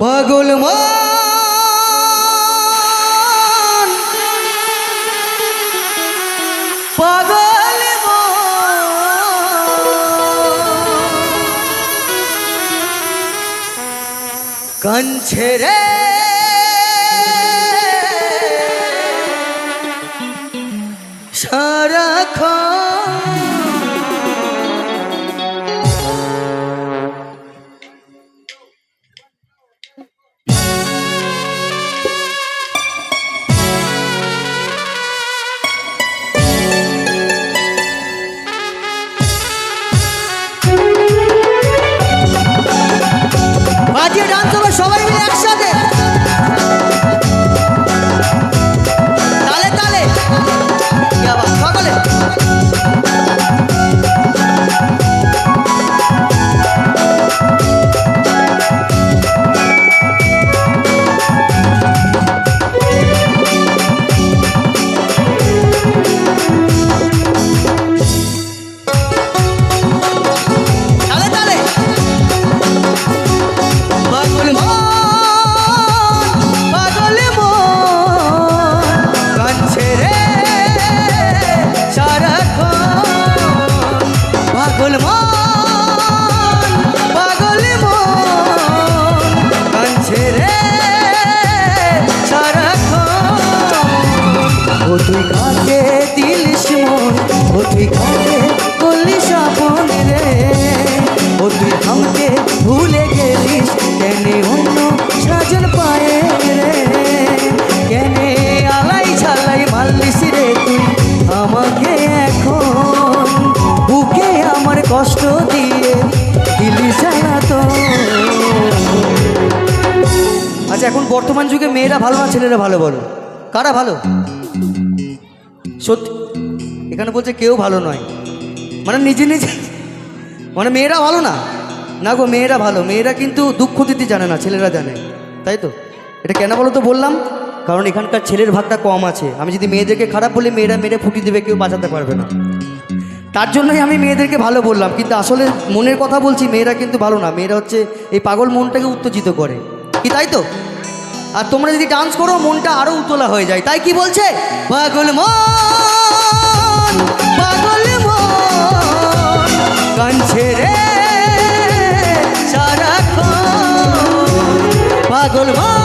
পাগল মন পাগল কাঞ্ছে রে। এখন বুকে আমার কষ্ট দিয়ে দিলি তো। আচ্ছা এখন বর্তমান যুগে মেয়েরা ভালো না, ছেলেরা ভালো বলো। কারা ভালো? সত্যি, এখানে বলছে কেউ ভালো নয়। মানে নিজে নিজে মানে মেয়েরা ভালো না? না গো, মেয়েরা ভালো। মেয়েরা কিন্তু দুঃখ দিতে জানে না, ছেলেরা জানে। তাই তো? এটা কেন বলো তো বললাম? কারণ এখানকার ছেলের ভাগটা কম আছে। আমি যদি মেয়েদেরকে খারাপ বলি, মেয়েরা মেরে ফুটি দেবে, কেউ বাঁচাতে পারবে না। তার জন্যই আমি মেয়েদেরকে ভালো বললাম, কিন্তু আসলে মনের কথা বলছি, মেয়েরা কিন্তু ভালো না। মেয়েরা হচ্ছে এই পাগল মনটাকে উত্তেজিত করে। কি তাই তো? আর তোমরা যদি ডান্স করো, মনটা আরও উতলা হয়ে যায়। তাই কি বলছে? পাগল মন পাগল মন, কাঁদছে রে পাগল মন।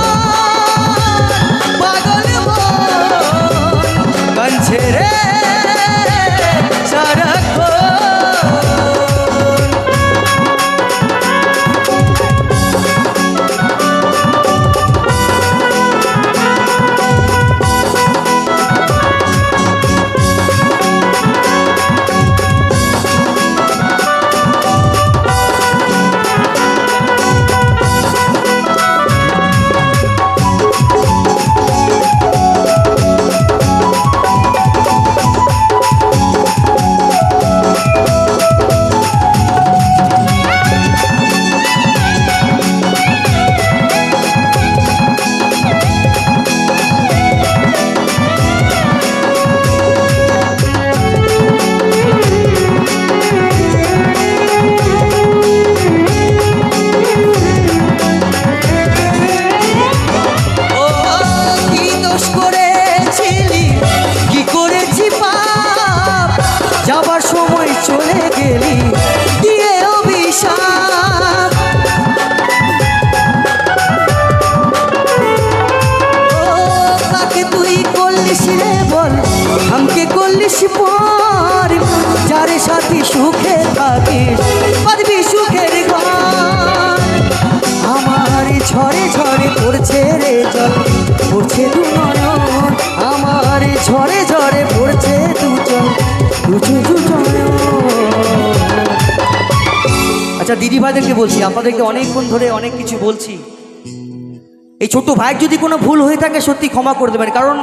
দোষ করেছিলি? কি করেছি পাপ? যাবার সময় চলে গেলি। দিয়ে অভিশাপ। কাকে তুই করলিস রে বল? আমাকে করলিস পর? যারে সাথী সুখে থাকিস, পারবি সুখের ঘর। আমার ঝড়ে ঝড়ে পড়ছে রে জল, পড়ছে দু আচ্ছা দিদি ভাইদেরকে বলছি, আপনাদেরকে অনেকক্ষণ ধরে অনেক কিছু বলছি। এই ছোট্ট ভাইয়ের যদি কোনো ভুল হয়ে থাকে, সত্যি ক্ষমা করে দেবেন। কারণ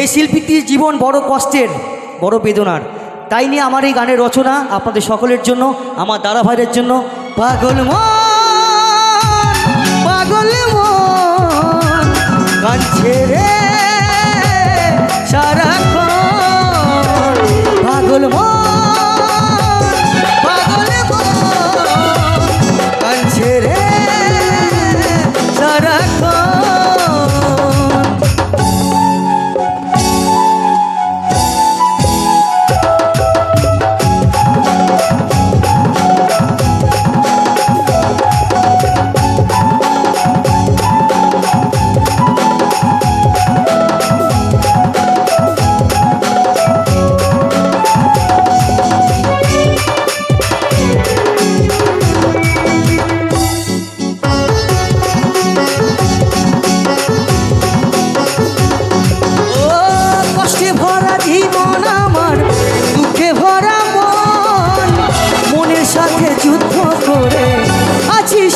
এই শিল্পীটির জীবন বড় কষ্টের, বড় বেদনার। তাই নিয়ে আমার এই গানের রচনা আপনাদের সকলের জন্য, আমার দাদা ভাইদের জন্য। পাগল মন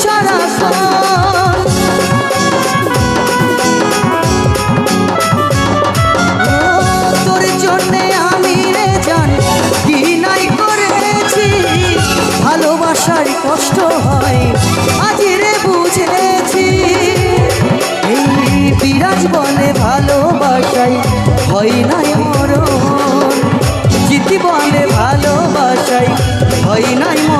সারাক্ষণ ও, তোর জন্যে আমি করেছি। ভালোবাসার কষ্ট হয় আজ রে বুঝেছি। এই বিরাজ বলে ভালোবাসাই হয় নাই মরণ। জিতি বলে ভালোবাসাই হয় নাই মরণ।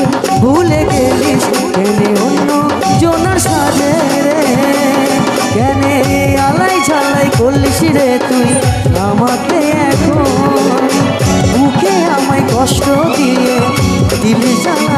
কেনে অন্য জোনার সাজে রে। কেনে আলাই ঝালাই করলিস রে তুই? আমাকে এখন বুকে আমায় কষ্ট দিয়ে দিলি জ্বালা